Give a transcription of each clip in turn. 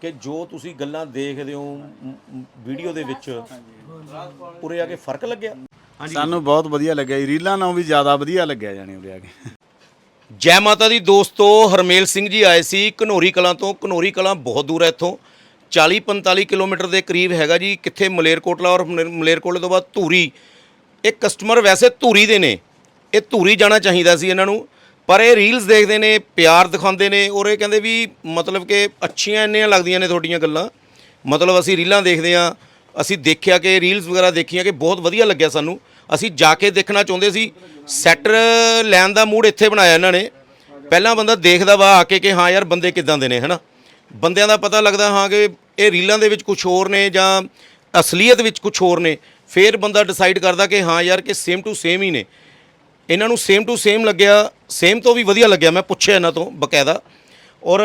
ਕਿ ਜੋ ਤੁਸੀਂ ਗੱਲਾਂ ਦੇਖਦੇ ਹੋ ਵੀਡੀਓ ਦੇ ਵਿੱਚ ਉਰੇ ਆ ਕੇ ਫ਼ਰਕ ਲੱਗਿਆ? ਸਾਨੂੰ ਬਹੁਤ ਵਧੀਆ ਲੱਗਿਆ ਜੀ। ਰੀਲਾਂ ਨਾਲੋਂ ਵੀ ਜ਼ਿਆਦਾ ਵਧੀਆ ਲੱਗਿਆ ਜਾਣੀ ਉਰੇ ਆ ਕੇ। ਜੈ ਮਾਤਾ ਦੀ ਦੋਸਤੋ ਹਰਮੇਲ ਸਿੰਘ ਜੀ ਆਏ ਸੀ ਘਨੌਰੀ ਕਲਾਂ ਤੋਂ। ਘਨੌਰੀ ਕਲਾਂ ਬਹੁਤ ਦੂਰ ਹੈ ਇੱਥੋਂ। 40 45 ਕਿਲੋਮੀਟਰ ਦੇ ਕਰੀਬ ਹੈਗਾ ਜੀ ਕਿੱਥੇ ਮਲੇਰਕੋਟਲਾ ਔਰ ਮਲੇ- ਮਲੇਰਕੋਟਲੇ ਤੋਂ ਬਾਅਦ ਧੂਰੀ। ਇਹ ਕਸਟਮਰ ਵੈਸੇ ਧੂਰੀ ਦੇ ਨੇ। ਇਹ ਧੂਰੀ ਜਾਣਾ ਚਾਹੀਦਾ ਸੀ ਇਹਨਾਂ ਨੂੰ। ਪਰ ਇਹ ਰੀਲਸ ਦੇਖਦੇ ਨੇ, ਪਿਆਰ ਦਿਖਾਉਂਦੇ ਨੇ ਔਰ ਇਹ ਕਹਿੰਦੇ ਵੀ ਮਤਲਬ ਕਿ ਅੱਛੀਆਂ ਇੰਨੀਆਂ ਲੱਗਦੀਆਂ ਨੇ ਤੁਹਾਡੀਆਂ ਗੱਲਾਂ। ਮਤਲਬ ਅਸੀਂ ਰੀਲਾਂ ਦੇਖਦੇ ਆ ਅਸੀਂ ਦੇਖਿਆ ਕਿ ਰੀਲਸ ਵਗੈਰਾ ਦੇਖੀਆਂ ਕਿ ਬਹੁਤ ਵਧੀਆ ਲੱਗਿਆ ਸਾਨੂੰ। ਅਸੀਂ ਜਾ ਕੇ ਦੇਖਣਾ ਚਾਹੁੰਦੇ ਸੀ। ਸੈਟਰ ਲੈਣ ਦਾ ਮੂਡ ਇੱਥੇ ਬਣਾਇਆ ਇਹਨਾਂ ਨੇ। ਪਹਿਲਾਂ ਬੰਦਾ ਦੇਖਦਾ ਵਾ ਆ ਕੇ ਕਿ ਹਾਂ ਯਾਰ ਬੰਦੇ ਕਿਦਾਂ ਦੇ ਨੇ, ਹਨਾ? ਬੰਦਿਆਂ ਦਾ ਪਤਾ ਲੱਗਦਾ ਹਾਂ ਕਿ ਇਹ ਰੀਲਾਂ ਦੇ ਵਿੱਚ ਕੁਝ ਹੋਰ ਨੇ ਜਾਂ ਅਸਲੀਅਤ ਵਿੱਚ ਕੁਝ ਹੋਰ ਨੇ। ਫਿਰ ਬੰਦਾ ਡਿਸਾਈਡ ਕਰਦਾ ਕਿ ਹਾਂ ਯਾਰ ਕਿ ਸੇਮ ਟੂ ਸੇਮ ਹੀ ਨੇ। ਇਹਨਾਂ ਨੂੰ ਸੇਮ ਟੂ ਸੇਮ ਲੱਗਿਆ ਸੇਮ ਤੋਂ ਵੀ ਵਧੀਆ ਲੱਗਿਆ, ਮੈਂ ਪੁੱਛਿਆ ਇਹਨਾਂ ਤੋਂ ਬਕਾਇਦਾ। ਔਰ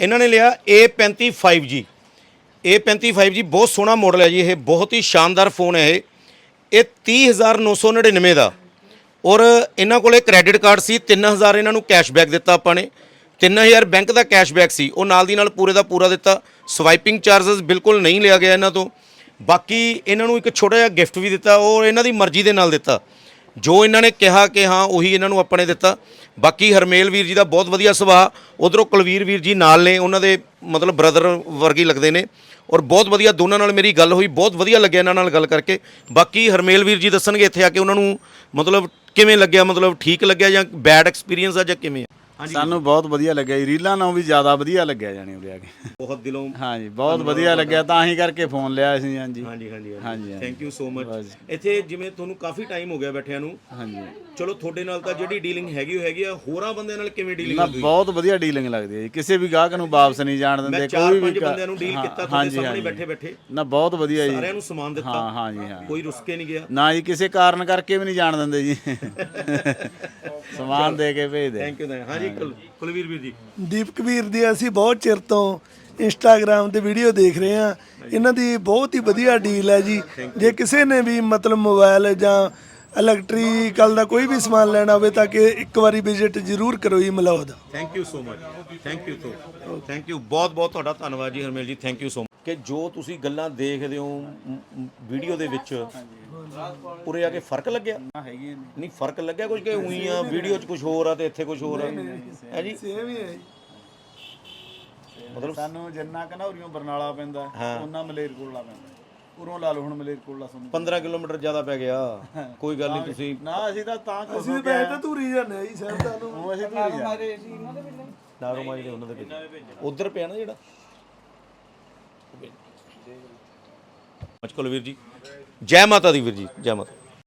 ਇਹਨਾਂ ਨੇ ਲਿਆ A35 5G A35 5G ਬਹੁਤ ਸੋਹਣਾ ਮਾਡਲ ਹੈ ਜੀ, ਇਹ ਬਹੁਤ ਹੀ ਸ਼ਾਨਦਾਰ ਫੋਨ ਹੈ ਇਹ। ਇਹ 30999 ਦਾ। ਔਰ ਇਹਨਾਂ ਕੋਲੇ ਕ੍ਰੈਡਿਟ ਕਾਰਡ ਸੀ 3000 ਇਹਨਾਂ ਨੂੰ ਕੈਸ਼ਬੈਕ ਦਿੱਤਾ ਆਪਾਂ ਨੇ। 3000 ਬੈਂਕ ਦਾ ਕੈਸ਼ਬੈਕ ਸੀ, ਉਹ ਨਾਲ ਦੀ ਨਾਲ ਪੂਰੇ ਦਾ ਪੂਰਾ ਦਿੱਤਾ। ਸਵਾਈਪਿੰਗ ਚਾਰजेस ਬਿਲਕੁਲ ਨਹੀਂ ਲਿਆ ਗਿਆ ਇਹਨਾਂ ਤੋਂ। ਬਾਕੀ ਇਹਨਾਂ ਨੂੰ ਇੱਕ ਛੋਟਾ ਜਿਹਾ ਗਿਫਟ ਵੀ ਦਿੱਤਾ, ਉਹ ਇਹਨਾਂ ਦੀ ਮਰਜ਼ੀ ਦੇ ਨਾਲ ਦਿੱਤਾ। ਜੋ ਇਹਨਾਂ ਨੇ ਕਿਹਾ ਕਿ ਹਾਂ, ਉਹੀ ਇਹਨਾਂ ਨੂੰ ਆਪਣੇ ਦਿੱਤਾ। ਬਾਕੀ ਹਰਮੇਲ ਵੀਰ ਜੀ ਦਾ ਬਹੁਤ ਵਧੀਆ ਸੁਭਾਅ। ਉਧਰੋਂ ਕੁਲਵੀਰ ਵੀਰ ਜੀ ਨਾਲ ਨੇ, ਉਹਨਾਂ ਦੇ ਮਤਲਬ ਬ੍ਰਦਰ ਵਰਗੀ ਲੱਗਦੇ ਨੇ। ਔਰ ਬਹੁਤ ਵਧੀਆ ਦੋਨਾਂ ਨਾਲ ਮੇਰੀ ਗੱਲ ਹੋਈ, ਬਹੁਤ ਵਧੀਆ ਲੱਗਿਆ ਇਹਨਾਂ ਨਾਲ ਗੱਲ ਕਰਕੇ। ਬਾਕੀ ਹਰਮੇਲ ਵੀਰ ਜੀ ਦੱਸਣਗੇ ਇੱਥੇ ਆ ਕੇ ਉਹਨਾਂ ਨੂੰ ਮਤਲਬ ਕਿਵੇਂ ਲੱਗਿਆ, ਮਤਲਬ ਠੀਕ ਲੱਗਿਆ ਜਾਂ ਬੈਡ ਐਕਸਪੀਰੀਅੰਸ ਆ ਜਾਂ ਕਿਵੇਂ ਆ? ਸਾਨੂੰ ਬਹੁਤ ਵਧੀਆ ਲੱਗਿਆ ਜੀ। ਰੀਲਾਂ ਨਾਲੋਂ ਵੀ ਜ਼ਿਆਦਾ ਵਧੀਆ ਲੱਗਿਆ ਜਾਣੀ ਉਰੇ ਆ ਕੇ। ਬਹੁਤ ਦਿਲੋਂ ਹਾਂਜੀ ਬਹੁਤ ਵਧੀਆ ਲੱਗਿਆ ਤਾਂ ਹੀ ਕਰਕੇ ਫੋਨ ਲਿਆ ਸੀ ਹਾਂਜੀ। ਹਾਂਜੀ ਹਾਂਜੀ ਹਾਂਜੀ, ਹਾਂਜੀ। ਥੈਂਕ ਯੂ ਸੋ ਮਚ ਬਸ। ਇੱਥੇ ਜਿਵੇਂ ਤੁਹਾਨੂੰ ਕਾਫੀ ਟਾਈਮ ਹੋ ਗਿਆ ਬੈਠਿਆਂ ਨੂੰ। ਹਾਂਜੀ। ਚਲੋ ਤੁਹਾਡੇ ਨਾਲ ਤਾਂ ਜਿਹੜੀ ਡੀਲਿੰਗ ਹੈਗੀ ਉਹ ਹੈਗੀ ਆ। ਹੋਰਾਂ ਬੰਦਿਆਂ ਨਾਲ ਕਿਵੇਂ ਡੀਲਿੰਗ ਨਾ ਹੁੰਦੀ? ਬਹੁਤ ਵਧੀਆ ਡੀਲਿੰਗ ਲੱਗਦੀ ਹੈ ਜੀ। ਕਿਸੇ ਵੀ ਗਾਹਕ ਨੂੰ ਵਾਪਸ ਨਹੀਂ ਜਾਣ ਮੈਂ ਦਿੰਦੇ ਚਾਰ ਕੋਈ ਵੀ ਪੰਜ ਬੰਦਿਆਂ ਨੂੰ ਡੀਲ ਹਾਂ, ਕੀਤਾ ਤੁਹਾਡੇ ਹਾਂਜੀ, ਸਾਹਮਣੇ ਹਾਂਜੀ। ਬੈਠੇ ਬੈਠੇ। ਨਾ ਬਹੁਤ ਵਧੀਆ ਜੀ। ਸਾਰਿਆਂ ਨੂੰ ਸਮਾਨ ਦਿੱਤਾ। ਹਾਂ ਹਾਂਜੀ ਹਾਂ। ਕੋਈ ਰੁੱਸ ਕੇ ਨਹੀਂ ਗਿਆ। ਨਾ ਜੀ ਕਿਸੇ ਕਾਰਨ ਕਰਕੇ ਵੀ ਨਹੀਂ ਜਾਣ ਦਿੰਦੇ ਜੀ। ਸਮਾਨ ਦੇ ਕੇ ਭੇਜਦੇ ਥੈਂਕ ਯੂ ਹਾਂਜੀ ਕੁਲ- ਕੁਲਵੀਰ ਵੀਰ ਜੀ। ਦੀਪਕ ਵੀਰ ਦੀ ਅਸੀਂ ਬਹੁਤ ਚਿਰ ਤੋਂ ਇੰਸਟਾਗ੍ਰam ਤੇ ਵੀਡੀਓ ਦੇਖ ਰਹੇ ਹਾਂ। ਇਹਨਾਂ ਦੀ ਬਹੁਤ ਹੀ ਵਧੀਆ ਡੀਲ ਹੈ ਜੀ। ਜੇ ਕਿਸੇ ਨੇ ਵੀ ਮਤਲਬ ਮੋਬਾਈਲ ਜਾਂ ਇਲੈਕਟ੍ਰੀਕਲ ਦਾ ਕੋਈ ਵੀ ਸਮਾਨ ਲੈਣਾ ਹੋਵੇ ਤਾਂ ਕਿ ਇੱਕ ਵਾਰੀ ਵਿਜ਼ਿਟ ਜ਼ਰੂਰ ਕਰੋ ਜੀ Malaud. Thank you so much thank you so thank you ਬਹੁਤ ਬਹੁਤ ਤੁਹਾਡਾ ਧੰਨਵਾਦ ਜੀ ਹਰਮੇਲ ਜੀ। ਥੈਂਕ ਯੂ ਸੋ ਮਚ ਕਿ ਜੋ ਤੁਸੀਂ ਗੱਲਾਂ ਦੇਖਦੇ ਹੋ ਵੀਡੀਓ ਦੇ ਵਿੱਚ ਉਰੇ ਆ ਕੇ ਫ਼ਰਕ ਲੱਗਿਆ? ਹੈਗੀ ਨਹੀਂ ਫ਼ਰਕ ਲੱਗਿਆ ਕੁਝ ਕਿ ਉਹੀ ਆ ਵੀਡੀਓ 'ਚ ਕੁਝ ਹੋਰ ਆ ਤੇ ਇੱਥੇ ਕੁਝ ਹੋਰ ਆ? ਹੈ ਜੀ? ਸੇਮ ਹੀ ਹੈ ਜੀ। ਮਤਲਬ ਸਾਨੂੰ ਜਿੰਨਾ ਕਨੌਰੀਆਂ ਬਰਨਾਲਾ ਪੈਂਦਾ ਉਹਨਾਂ ਮਲੇਰਕੋਟਲਾ ਪੈਂਦਾ। ਉਰੋਂ ਲਾ ਲਓ ਹੁਣ ਮਲੇਰਕੋਟਲਾ ਸਾਨੂੰ 15 ਕਿਲੋਮੀਟਰ ਜ਼ਿਆਦਾ ਪੈ ਗਿਆ। ਕੋਈ ਗੱਲ ਨਹੀਂ ਤੁਸੀਂ ਨਾ ਅਸੀਂ ਤਾਂ ਤਾਂ ਖੁਸ਼ ਅਸੀਂ ਹੋ ਗਏ ਤਾਂ ਧੂਰੀ ਜਾਂਦੇ ਆ ਜੀ ਸਾਹਿਬ ਨੂੰ ਉਹ ਅਸੀਂ ਧੂਰੀ ਜਾ ਨਾਰੋ ਮਾਈ ਦੇ ਉਹਨਾਂ ਦੇ ਵਿੱਚ ਉਧਰ ਪਿਆ ਨਾ ਜਿਹੜਾ? ਮਚਕਲ ਵੀਰ ਜੀ। ਜੈ ਮਾਤਾ ਦੀ ਵੀਰ ਜੀ ਜੈ ਮਾਤਾ